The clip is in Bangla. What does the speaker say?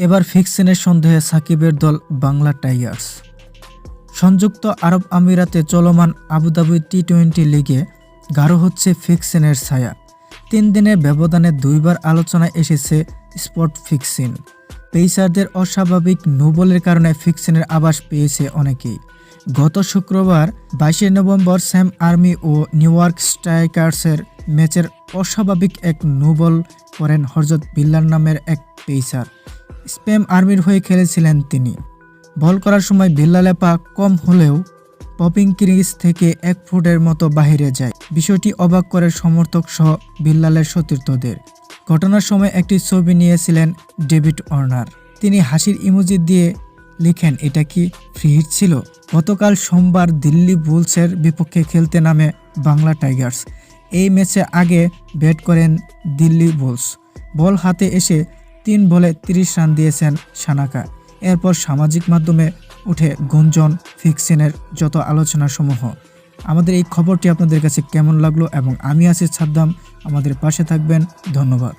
এবার ফিক্সিনের সন্দেহে সাকিবের দল বাংলা টাইগার্স। সংযুক্ত আরব আমিরাতে চলমান আবুধাবি টি টোয়েন্টি লিগে গাঢ় হচ্ছে ফিক্সিনের ছায়া। তিন দিনের ব্যবধানে দুইবার আলোচনায় এসেছে স্পট ফিক্সিন। পেসারদের অস্বাভাবিক নোবলের কারণে ফিক্সিনের আভাস পেয়েছে অনেকেই। গত শুক্রবার বাইশে নভেম্বর স্যাম আর্মি ও নিউইয়র্ক স্ট্রাইকার্সের ম্যাচের অস্বাভাবিক এক নোবল করেন হরজত বিল্লার নামের এক পেসার। স্প্যাম আর্মির হয়ে খেলেছিলেন তিনি। বল করার সময় বিল্লালে পা কম হলেও পপিং ক্রিজ থেকে এক ফুটের মতো বাহিরে যায়। বিষয়টি অবাক করে সমর্থক সহ বিল্লালের সতীর্থদের। ঘটনার সময় একটি ছবি নিয়েছিলেন ডেভিড অর্নার তিনি হাসির ইমোজি দিয়ে লিখেন, এটা কি ফ্রি হিট ছিল? গতকাল সোমবার দিল্লি বুলসের বিপক্ষে খেলতে নামে বাংলা টাইগার্স। এই ম্যাচে আগে ব্যাট করেন দিল্লি বুলস। বল হাতে এসে তিন বলে তিরিশ রান দিয়েছেন সানাকা। এরপর সামাজিক মাধ্যমে উঠে গুঞ্জন, ফিক্সিনের যত আলোচনা সমূহ আমাদের এই খবরটি আপনাদের কাছে কেমন লাগল এবং আমি আছি সাদ্দাম আমাদের পাশে থাকবেন। ধন্যবাদ।